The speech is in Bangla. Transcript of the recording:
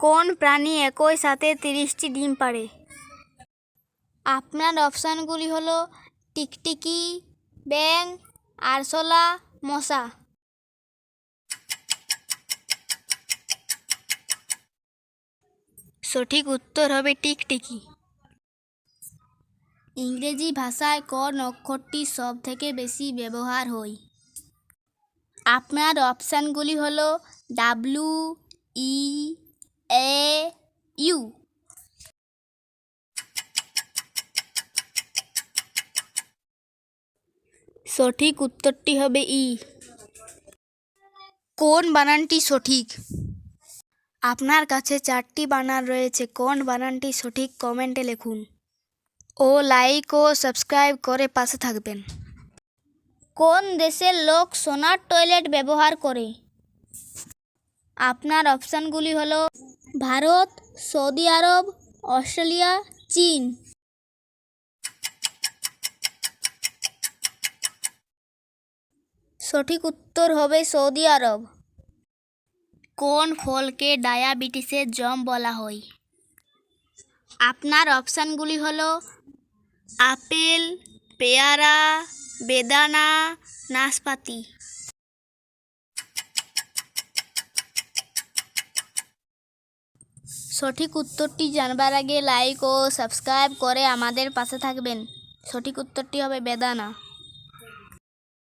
কোন প্রাণী একই সাথে তিরিশটি ডিম পাড়ে? আপনার অপশানগুলি হলো টিকটিকি ব্যাং আরশোলা, মশা। সঠিক উত্তর হবে টিকটিকি। ইংরেজি ভাষায় কোন অক্ষরটি সব থেকে বেশি ব্যবহার হয়? আপনার অপশানগুলি হলো ডাব্লু ই এ ইউ। সঠিক উত্তরটি হবে ই। কোন বানানটি সঠিক? আপনার কাছে চারটি বানান রয়েছে কোন বানানটি সঠিক কমেন্টে লিখুন। ও লাইক ও সাবস্ক্রাইব করে পাশে থাকবেন। কোন দেশের লোক সোনার টয়লেট ব্যবহার করে? আপনার অপশানগুলি হলো ভারত, সৌদি আরব, অস্ট্রেলিয়া, চীন। সঠিক উত্তর হবে সৌদি আরব। কোন ফলকে ডায়াবেটিসের জম বলা হয়? আপনার অপশানগুলি হলো আপেল, পেয়ারা, বেদানা, নাশপাতি। সঠিক উত্তরটি জানবার আগে লাইক ও সাবস্ক্রাইব করে আমাদের পাশে থাকবেন। সঠিক উত্তরটি হবে বেদানা।